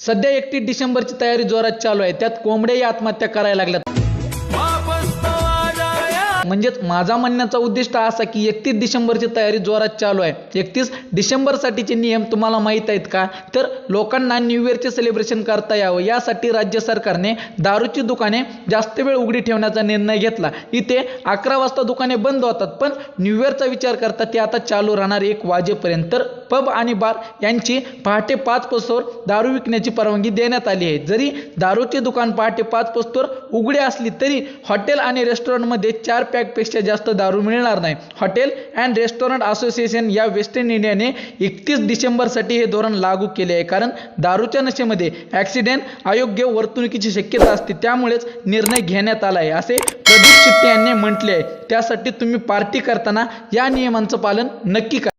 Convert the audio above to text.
सध्या एकतीस डिसेंबरची तयारी जोरात चालू आहे. त्यात कोंबड्याही आत्महत्या करायला लागल्यात. म्हणजेच माझा म्हणण्याचा उद्दिष्ट असा की एकतीस डिसेंबरची तयारी जोरात चालू आहे. एकतीस डिसेंबरसाठीचे नियम तुम्हाला माहीत आहेत का? तर लोकांना न्यू इयरचे सेलिब्रेशन करता यावं. यासाठी राज्य सरकारने दारूची दुकाने जास्त वेळ उघडी ठेवण्याचा निर्णय घेतला. इथे अकरा वाजता दुकाने बंद होतात. पण न्यू इयरचा विचार करता ते आता चालू राहणार एक वाजेपर्यंत. तर पब आणि बार यांची पहाटे पाच पासून दारू विकण्याची परवानगी देण्यात आली आहे. जरी दारूचे दुकान पहाटे पाच पासून उघडे असली तरी हॉटेल आणि रेस्टॉरंटमध्ये चार पॅकपेक्षा जास्त दारू मिळणार नाही. हॉटेल अँड रेस्टॉरंट असोसिएशन या वेस्टर्न इंडियाने एकतीस डिसेंबरसाठी हे धोरण लागू केले आहे. कारण दारूच्या नशेमध्ये ॲक्सिडेंट अयोग्य वर्तणुकीची शक्यता असते त्यामुळेच निर्णय घेण्यात आला आहे असे प्रदीप शिट्टे यांनी म्हटले आहे. त्यासाठी तुम्ही पार्टी करताना या नियमांचं पालन नक्की करा.